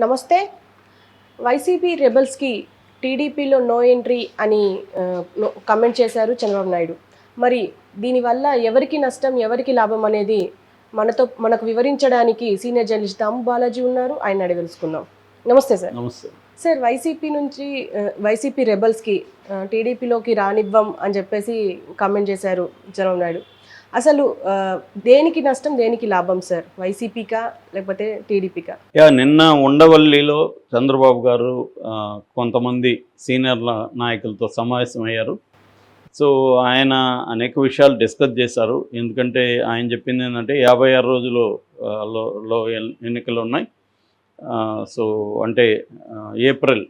నమస్తే. వైసీపీ రెబల్స్కి టీడీపీలో no entry అని కమెంట్ చేశారు చంద్రబాబు నాయుడు. మరి దీనివల్ల ఎవరికి నష్టం ఎవరికి లాభం అనేది మనతో మనకు వివరించడానికి సీనియర్ జర్నలిస్ట్ దాము బాలాజీ ఉన్నారు. ఆయన అడిగి తెలుసుకుందాం. నమస్తే సార్. నమస్తే. సార్ వైసీపీ నుంచి వైసీపీ రెబల్స్కి టీడీపీలోకి రానివ్వం అని చెప్పేసి కామెంట్ చేశారు చంద్రబాబు నాయుడు. అసలు దేనికి నష్టం దేనికి లాభం సార్? వైసీపీకా లేకపోతే టీడీపీకా? యా నిన్న ఉండవల్లిలో చంద్రబాబు గారు కొంతమంది సీనియర్ నాయకులతో సమావేశమయ్యారు. సో ఆయన అనేక విషయాలు డిస్కస్ చేశారు. ఎందుకంటే ఆయన చెప్పింది ఏంటంటే యాభై ఆరు రోజులు లో ఎన్నికలు ఉన్నాయి సో అంటే April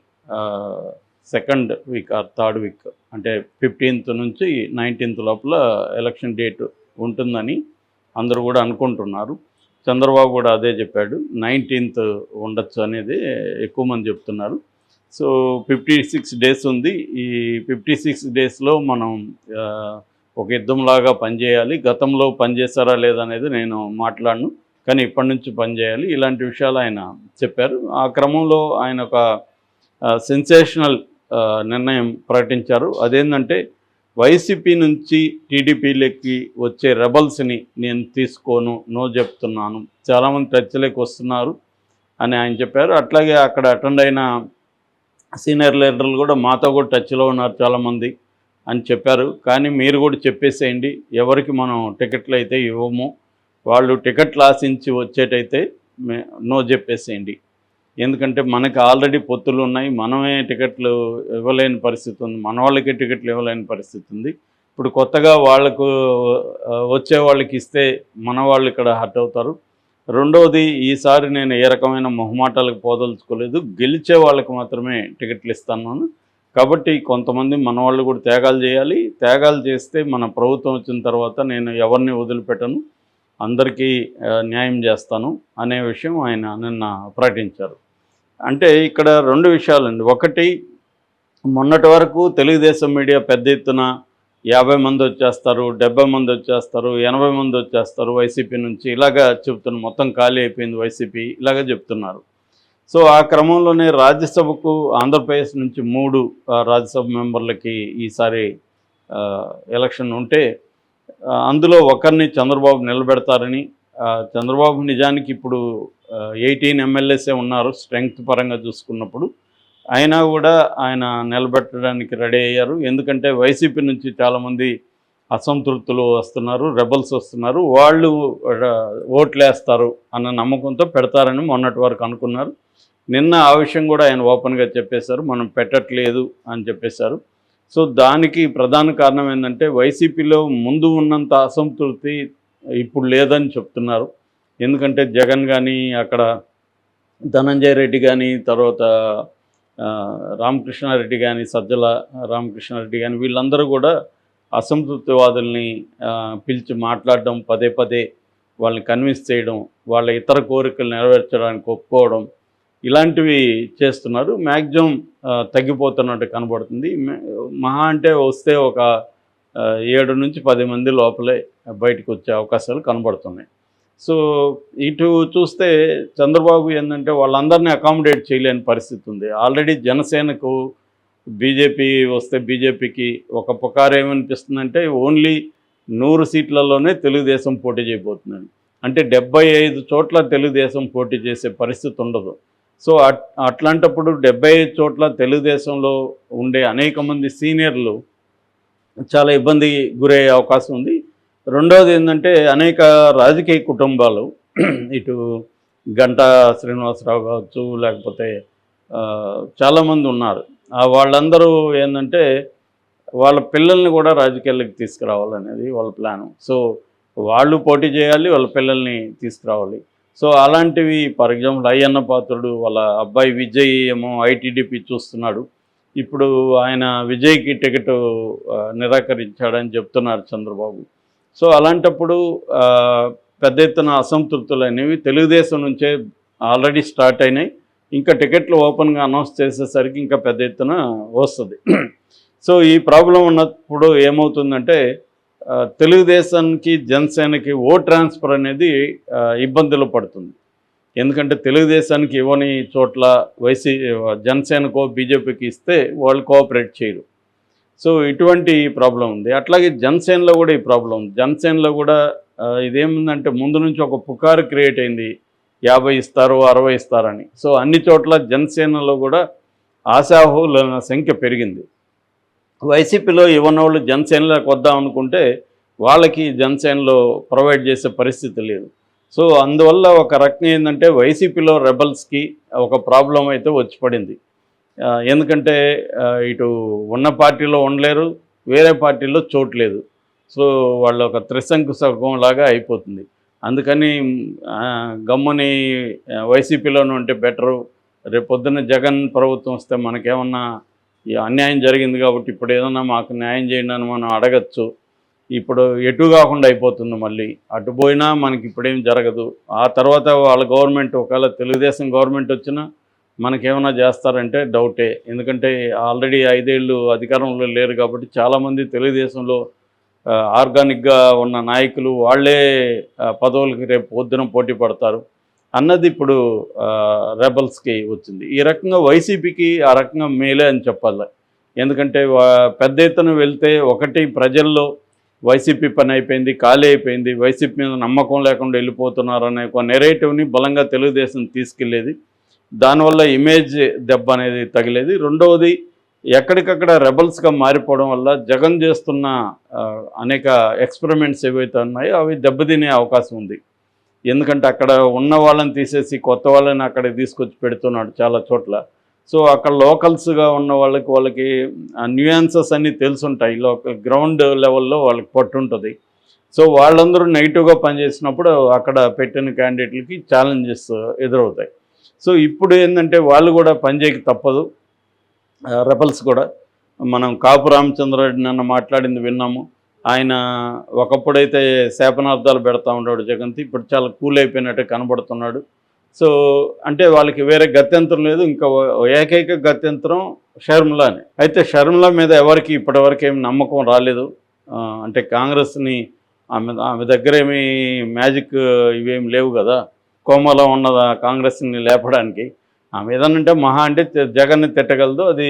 second week or third week అంటే ఫిఫ్టీన్త్ నుంచి నైన్టీన్త్ లోపల ఎలక్షన్ డేట్ ఉంటుందని అందరూ కూడా అనుకుంటున్నారు. చంద్రబాబు కూడా అదే చెప్పాడు. నైన్టీన్త్ ఉండొచ్చు అనేది ఎక్కువ మంది చెప్తున్నారు. సో ఫిఫ్టీ సిక్స్ డేస్ ఉంది. ఈ ఫిఫ్టీ సిక్స్ డేస్లో మనం ఒక యుద్ధంలాగా పనిచేయాలి. గతంలో పనిచేస్తారా లేదనేది నేను మాట్లాడను. కానీ ఇప్పటి నుంచి పనిచేయాలి. ఇలాంటి విషయాలు ఆయన చెప్పారు. ఆ క్రమంలో ఆయన ఒక సెన్సేషనల్ నిర్ణయం ప్రకటించారు. అదేంటంటే వైసీపీ నుంచి టీడీపీలోకి వచ్చే రెబల్స్ని నేను తీసుకోను నో చెప్తున్నాను. చాలామంది టచ్లోకి వస్తున్నారు అని ఆయన చెప్పారు. అట్లాగే అక్కడ అటెండ్ అయిన సీనియర్ లీడర్లు కూడా మాతో కూడా టచ్లో ఉన్నారు చాలామంది అని చెప్పారు. కానీ మీరు కూడా చెప్పేసేయండి ఎవరికి మనం టికెట్లు అయితే ఇవ్వము. వాళ్ళు టికెట్లు ఆశించి వచ్చేటైతే నో చెప్పేసేయండి. ఎందుకంటే మనకి ఆల్రెడీ పొత్తులు ఉన్నాయి మనమే టికెట్లు ఇవ్వలేని పరిస్థితి ఉంది మన వాళ్ళకి టికెట్లు ఇవ్వలేని పరిస్థితి ఉంది. ఇప్పుడు కొత్తగా వాళ్ళకు వచ్చే వాళ్ళకి ఇస్తే మన వాళ్ళు ఇక్కడ హర్ట్ అవుతారు. రెండవది ఈసారి నేను ఏ రకమైన మొహమాటాలకు పోదలుచుకోలేదు. గెలిచే వాళ్ళకి మాత్రమే టికెట్లు ఇస్తాను కాబట్టి కొంతమంది మన వాళ్ళు కూడా త్యాగాలు చేయాలి. త్యాగాలు చేస్తే మన ప్రభుత్వం వచ్చిన తర్వాత నేను ఎవరిని వదిలిపెట్టను. అందరికీ న్యాయం చేస్తాను అనే విషయం ఆయన నిన్న ప్రకటించారు. అంటే ఇక్కడ రెండు విషయాలండి. ఒకటి మొన్నటి వరకు తెలుగుదేశం మీడియా పెద్ద ఎత్తున యాభై మంది వచ్చేస్తారు డెబ్బై మంది వచ్చేస్తారు ఎనభై మంది వచ్చేస్తారు వైసీపీ నుంచి. ఇలాగా చెప్తున్న మొత్తం ఖాళీ అయిపోయింది వైసీపీ. ఇలాగా చెప్తున్నారు. సో ఆ క్రమంలోనే రాజ్యసభకు ఆంధ్రప్రదేశ్ నుంచి మూడు రాజ్యసభ మెంబర్లకి ఈసారి ఎలక్షన్ ఉంటే అందులో ఒకరిని చంద్రబాబు నిలబెడతారని చంద్రబాబు నిజానికి ఇప్పుడు ఎయిటీన్ ఎమ్మెల్యేసే ఉన్నారు స్ట్రెంగ్త్ పరంగా చూసుకున్నప్పుడు. అయినా కూడా ఆయన నిలబెట్టడానికి రెడీ అయ్యారు. ఎందుకంటే వైసీపీ నుంచి చాలామంది అసంతృప్తులు వస్తున్నారు రెబల్స్ వస్తున్నారు. వాళ్ళు ఓట్లేస్తారు ఓట్లు వేస్తారు అన్న నమ్మకంతో పెడతారని మొన్నటి వరకు అనుకున్నారు. నిన్న ఆ విషయం కూడా ఆయన ఓపెన్గా చెప్పేశారు. మనం పెట్టట్లేదు అని చెప్పేశారు. సో దానికి ప్రధాన కారణం ఏంటంటే వైసీపీలో ముందు ఉన్నంత అసంతృప్తి ఇప్పుడు లేదని చెప్తున్నారు. ఎందుకంటే జగన్ కానీ అక్కడ ధనంజయ రెడ్డి కానీ తర్వాత రామకృష్ణారెడ్డి కానీ సజ్జల రామకృష్ణారెడ్డి కానీ వీళ్ళందరూ కూడా అసంతృప్తివాదుల్ని పిలిచి మాట్లాడడం పదే పదే వాళ్ళని కన్విన్స్ చేయడం వాళ్ళ ఇతర కోరికలు నెరవేర్చడానికి ఒప్పుకోవడం ఇలాంటివి చేస్తున్నారు. మ్యాక్సిమం తగ్గిపోతున్నట్టు కనబడుతుంది. మహా అంటే వస్తే ఒక ఏడు నుంచి పది మంది లోపలే బయటకు వచ్చే అవకాశాలు కనబడుతున్నాయి. సో ఇటు చూస్తే చంద్రబాబు ఏంటంటే వాళ్ళందరినీ అకామిడేట్ చేయలేని పరిస్థితి ఉంది. ఆల్రెడీ జనసేనకు బీజేపీ వస్తే బీజేపీకి ఒక పుకారు ఏమనిపిస్తుందంటే ఓన్లీ నూరు సీట్లలోనే తెలుగుదేశం పోటీ చేయబోతుందని అంటే డెబ్బై ఐదు చోట్ల తెలుగుదేశం పోటీ చేసే పరిస్థితి ఉండదు. సో అట్ అట్లాంటప్పుడు డెబ్బై చోట్ల తెలుగుదేశంలో ఉండే అనేక మంది సీనియర్లు చాలా ఇబ్బంది గురయ్యే అవకాశం ఉంది. రెండవది ఏంటంటే అనేక రాజకీయ కుటుంబాలు ఇటు గంటా శ్రీనివాసరావు కావచ్చు లేకపోతే చాలామంది ఉన్నారు. ఆ వాళ్ళందరూ ఏంటంటే వాళ్ళ పిల్లల్ని కూడా రాజకీయాలకు తీసుకురావాలనేది వాళ్ళ ప్లాను. సో వాళ్ళు పోటీ చేయాలి వాళ్ళ పిల్లల్ని తీసుకురావాలి. సో అలాంటివి ఫర్ ఎగ్జాంపుల్ అయ్యన్న పాత్రుడు వాళ్ళ అబ్బాయి విజయ్ ఏమో ఐటీడీపీ చూస్తున్నాడు. ఇప్పుడు ఆయన విజయ్కి టికెట్ నిరాకరించాడని చెప్తున్నారు చంద్రబాబు. సో అలాంటప్పుడు పెద్ద ఎత్తున అసంతృప్తులు అనేవి తెలుగుదేశం నుంచే ఆల్రెడీ స్టార్ట్ అయినాయి. ఇంకా టికెట్లు ఓపెన్గా అనౌన్స్ చేసేసరికి ఇంకా పెద్ద ఎత్తున వస్తుంది. సో ఈ ప్రాబ్లం ఉన్నప్పుడు ఏమవుతుందంటే తెలుగుదేశానికి జనసేనకి ఓ ట్రాన్స్ఫర్ అనేది ఇబ్బందులు పడుతుంది. ఎందుకంటే తెలుగుదేశానికి ఇవ్వని చోట్ల వైసీ జనసేనకో బీజేపీకి ఇస్తే వాళ్ళు కోఆపరేట్ చేయరు. సో ఇటువంటి ప్రాబ్లం ఉంది. అట్లాగే జనసేనలో కూడా ఈ ప్రాబ్లం ఉంది. జనసేనలో కూడా ఇదేముందంటే ముందు నుంచి ఒక పుకారు క్రియేట్ అయింది. యాభై ఇస్తారు అరవై ఇస్తారని. సో అన్ని చోట్ల జనసేనలో కూడా ఆశాహుల సంఖ్య పెరిగింది. వైసీపీలో ఇవ్వనోళ్ళు జనసేనలోకి వద్దాం అనుకుంటే వాళ్ళకి జనసేనలో ప్రొవైడ్ చేసే పరిస్థితి లేదు. సో అందువల్ల ఒక రకం ఏంటంటే వైసీపీలో రెబల్స్కి ఒక ప్రాబ్లం అయితే వచ్చి పడింది. ఎందుకంటే ఇటు ఉన్న పార్టీలో ఉండలేరు వేరే పార్టీలో చోటు లేదు. సో వాళ్ళు ఒక త్రిశంకు సగం లాగా అయిపోతుంది. అందుకని గమ్ముని వైసీపీలోనే ఉంటే బెటరు. రేపు పొద్దున్న జగన్ ప్రభుత్వం వస్తే మనకేమన్నా ఈ అన్యాయం జరిగింది కాబట్టి ఇప్పుడు ఏదన్నా మాకు న్యాయం చేయండి అని మనం అడగచ్చు. ఇప్పుడు ఎటు కాకుండా అయిపోతుంది మళ్ళీ. అటు పోయినా మనకి ఇప్పుడేం జరగదు. ఆ తర్వాత వాళ్ళ గవర్నమెంట్ ఒకవేళ తెలుగుదేశం గవర్నమెంట్ వచ్చినా మనకేమైనా చేస్తారంటే డౌటే. ఎందుకంటే ఆల్రెడీ ఐదేళ్ళు అధికారంలో లేరు కాబట్టి చాలామంది తెలుగుదేశంలో ఆర్గానిక్గా ఉన్న నాయకులు వాళ్ళే పదవులకి రేపు పొద్దున పోటీ పడతారు. అన్నది ఇప్పుడు రెబల్స్కి వచ్చింది. ఈ రకంగా వైసీపీకి ఆ రకంగా మేలే అని చెప్పాలి. ఎందుకంటే పెద్ద ఎత్తున వెళ్తే ఒకటి ప్రజల్లో వైసీపీ పని అయిపోయింది ఖాళీ అయిపోయింది వైసీపీ మీద నమ్మకం లేకుండా వెళ్ళిపోతున్నారు అనే ఒక నెరేటివ్ని బలంగా తెలుగుదేశం తీసుకెళ్ళేది. దానివల్ల ఇమేజ్ దెబ్బ అనేది తగిలేది. రెండవది ఎక్కడికక్కడ రెబల్స్గా మారిపోవడం వల్ల జగన్ చేస్తున్న అనేక ఎక్స్పెరిమెంట్స్ ఏవైతే ఉన్నాయో అవి దెబ్బతినే అవకాశం ఉంది. ఎందుకంటే అక్కడ ఉన్న వాళ్ళని తీసేసి కొత్త వాళ్ళని అక్కడ తీసుకొచ్చి పెడుతున్నాడు చాలా చోట్ల. సో అక్కడ లోకల్స్గా ఉన్న వాళ్ళకి వాళ్ళకి న్యూయాన్సెస్ అన్నీ తెలుసుంటాయి. లోకల్ గ్రౌండ్ లెవెల్లో వాళ్ళకి పట్టుంటుంది. సో వాళ్ళందరూ నెగిటివ్గా పనిచేసినప్పుడు అక్కడ పెట్టిన క్యాండిడేట్లకి ఛాలెంజెస్ ఎదురవుతాయి. సో ఇప్పుడు ఏంటంటే వాళ్ళు కూడా పనిచేయక తప్పదు. రెబల్స్ కూడా. మనం కాపు రామచంద్రరెడ్డి నన్ను మాట్లాడింది విన్నాము. ఆయన ఒకప్పుడైతే శాపనార్థాలు పెడతా ఉన్నాడు జగంతి ఇప్పుడు చాలా కూల్ అయిపోయినట్టు కనబడుతున్నాడు. సో అంటే వాళ్ళకి వేరే గత్యంతరం లేదు ఇంకా ఏకైక గత్యంతరం షర్మిలానే. అయితే షర్మిల మీద ఎవరికి ఇప్పటివరకు ఏమి నమ్మకం రాలేదు. అంటే కాంగ్రెస్ని ఆమె ఆమె దగ్గర ఏమి మ్యాజిక్ ఇవేమి లేవు కదా. కోమలో ఉన్నదా కాంగ్రెస్ని లేపడానికి. ఆమె ఏదనంటే మహా అంటే జగన్ని తిట్టగలదు అది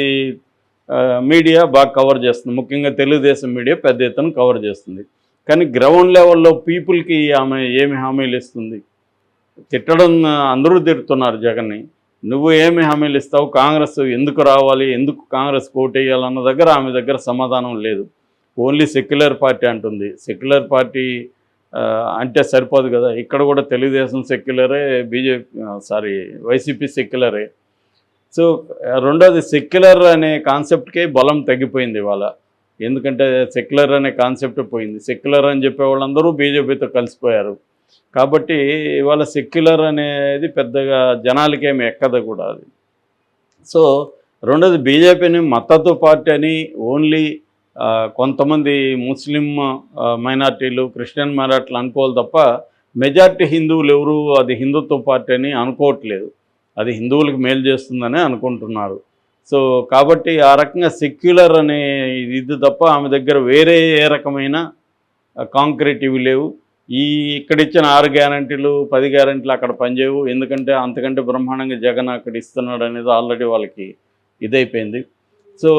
మీడియా బాగా కవర్ చేస్తుంది. ముఖ్యంగా తెలుగుదేశం మీడియా పెద్ద ఎత్తున కవర్ చేస్తుంది. కానీ గ్రౌండ్ లెవెల్లో పీపుల్కి ఆమె ఏమి హామీలు ఇస్తుంది? తిట్టడం అందరూ తిడుతున్నారు జగన్ని. నువ్వు ఏమి హామీలు ఇస్తావు? కాంగ్రెస్ ఎందుకు రావాలి? ఎందుకు కాంగ్రెస్ కోటేయాలన్న దగ్గర ఆమె దగ్గర సమాధానం లేదు. ఓన్లీ సెక్యులర్ పార్టీ అంటుంది. సెక్యులర్ పార్టీ అంటే సరిపోదు కదా. ఇక్కడ కూడా తెలుగుదేశం సెక్యులరే బీజేపీ సారీ వైసీపీ సెక్యులరే. సో రెండోది సెక్యులర్ అనే కాన్సెప్ట్కే బలం తగ్గిపోయింది ఇవాళ. ఎందుకంటే సెక్యులర్ అనే కాన్సెప్ట్ పోయింది. సెక్యులర్ అని చెప్పే వాళ్ళందరూ బీజేపీతో కలిసిపోయారు. కాబట్టి ఇవాళ సెక్యులర్ అనేది పెద్దగా జనాలకేమి ఎక్కదు కూడా అది. సో రెండోది బీజేపీని మద్దతు పార్టీ అని ఓన్లీ కొంతమంది ముస్లిం మైనార్టీలు క్రిస్టియన్ మైనార్టీలు అనుకోవాలి తప్ప మెజార్టీ హిందువులు ఎవరు అది హిందుత్వ పార్టీ అని అనుకోవట్లేదు. అది హిందువులకు మేలు చేస్తుందని అనుకుంటున్నారు. సో కాబట్టి ఆ రకంగా సెక్యులర్ అనే ఇది తప్ప ఆమె దగ్గర వేరే ఏ రకమైన కాంక్రీట్ ఇవి లేవు. ఈ ఇక్కడ ఇచ్చిన ఆరు గ్యారంటీలు పది గ్యారంటీలు అక్కడ పనిచేయవు. ఎందుకంటే అంతకంటే బ్రహ్మాండంగా జగన్ అక్కడ ఇస్తున్నాడు అనేది ఆల్రెడీ వాళ్ళకి ఇదైపోయింది. సో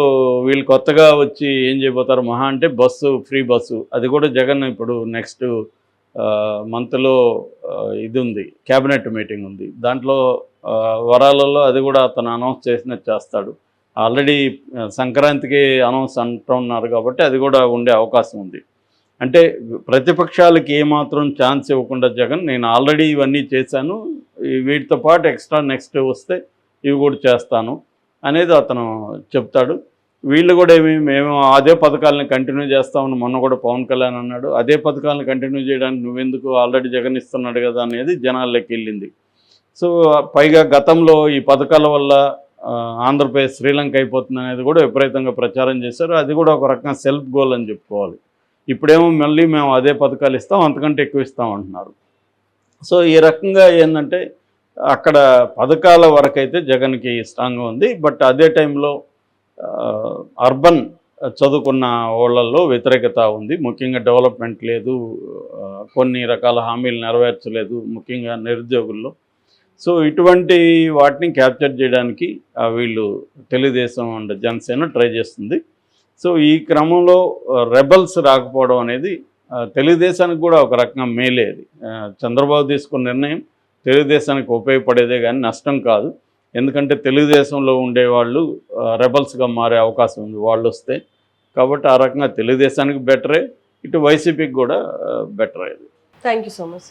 వీళ్ళు కొత్తగా వచ్చి ఏం చేయబోతారు? మహా అంటే బస్సు ఫ్రీ బస్సు. అది కూడా జగన్ ఇప్పుడు నెక్స్ట్ మంత్లో ఇది ఉంది క్యాబినెట్ మీటింగ్ ఉంది. దాంట్లో వరాలలో అది కూడా అతను అనౌన్స్ చేసినట్టు చేస్తాడు. ఆల్రెడీ సంక్రాంతికి అనౌన్స్ అంటున్నారు కాబట్టి అది కూడా ఉండే అవకాశం ఉంది. అంటే ప్రతిపక్షాలకి ఏమాత్రం ఛాన్స్ ఇవ్వకుండా జగన్ నేను ఆల్రెడీ ఇవన్నీ చేశాను వీటితో పాటు ఎక్స్ట్రా నెక్స్ట్ వస్తే ఇవి కూడా చేస్తాను అనేది అతను చెప్తాడు. వీళ్ళు కూడా ఏమి మేము అదే పథకాలను కంటిన్యూ చేస్తామని మొన్న కూడా పవన్ కళ్యాణ్ అన్నాడు. అదే పథకాలను కంటిన్యూ చేయడానికి నువ్వెందుకు ఆల్రెడీ జగన్ ఇస్తున్నాడు కదా అనేది జనాల్లోకి వెళ్ళింది. సో పైగా గతంలో ఈ పథకాల వల్ల ఆంధ్రప్రదేశ్ శ్రీలంక అయిపోతుంది అనేది కూడా విపరీతంగా ప్రచారం చేశారు. అది కూడా ఒక రకంగా సెల్ఫ్ గోల్ అని చెప్పుకోవాలి. ఇప్పుడేమో మళ్ళీ మేము అదే పథకాలు ఇస్తాం అంతకంటే ఎక్కువ ఇస్తాం అంటున్నారు. సో ఈ రకంగా ఏంటంటే అక్కడ పథకాల వరకైతే జగన్కి స్ట్రాంగ్గా ఉంది. బట్ అదే టైంలో అర్బన్ చదువుకున్న వాళ్ళల్లో వ్యతిరేకత ఉంది. ముఖ్యంగా డెవలప్మెంట్ లేదు. కొన్ని రకాల హామీలు నెరవేర్చలేదు ముఖ్యంగా నిరుద్యోగుల్లో. సో ఇటువంటి వాటిని క్యాప్చర్ చేయడానికి వీళ్ళు తెలుగుదేశం అండ్ జనసేన ట్రై చేస్తుంది. సో ఈ క్రమంలో రెబల్స్ రాకపోవడం అనేది తెలుగుదేశానికి కూడా ఒక రకంగా మేలేది చంద్రబాబు తీసుకున్న నిర్ణయం తెలుగుదేశానికి ఉపయోగపడేదే కానీ నష్టం కాదు. ఎందుకంటే తెలుగుదేశంలో ఉండేవాళ్ళు రెబల్స్గా మారే అవకాశం ఉంది. వాళ్ళు వస్తే కాబట్టి ఆ రకంగా తెలుగుదేశానికి బెటరే ఇటు వైసీపీకి కూడా బెటర్ ఇది థ్యాంక్ యూ సో మచ్